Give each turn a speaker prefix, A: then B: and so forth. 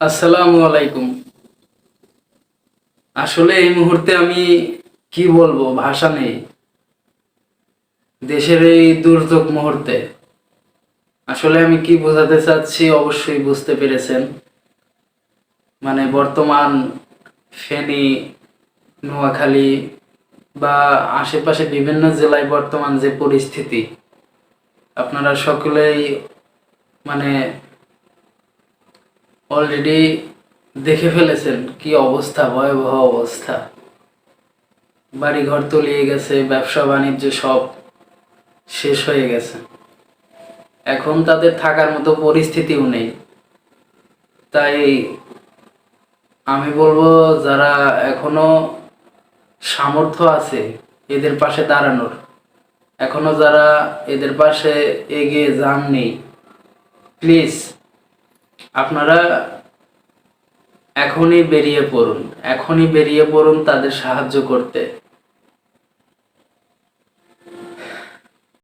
A: আসসালামু আলাইকুম। আসলে এই মুহূর্তে আমি কি বলব, ভাষা নেই। দেশের এই দুর্যোগ মুহূর্তে। আসলে আমি কি বোঝাতে চাচ্ছি অবশ্যই বুঝতে পেরেছেন। মানে বর্তমান ফেনী, নোয়াখালী বা আশেপাশে বিভিন্ন জেলায় বর্তমান যে পরিস্থিতি, আপনারা সকলেই মানে অলরেডি দেখে ফেলেছেন কি অবস্থা, ভয়াবহ অবস্থা। বাড়িঘর তলিয়ে গেছে, ব্যবসা বাণিজ্য সব শেষ হয়ে গেছে। এখন তাদের থাকার মতো পরিস্থিতিও নেই। তাই আমি বলব, যারা এখনও সামর্থ্য আছে এদের পাশে দাঁড়ানোর, এখনও যারা এদের পাশে এগিয়ে যাননি প্লিজ আপনারা এখনই বেরিয়ে পড়ুন এখনই বেরিয়ে পড়ুন তাদের সাহায্য করতে।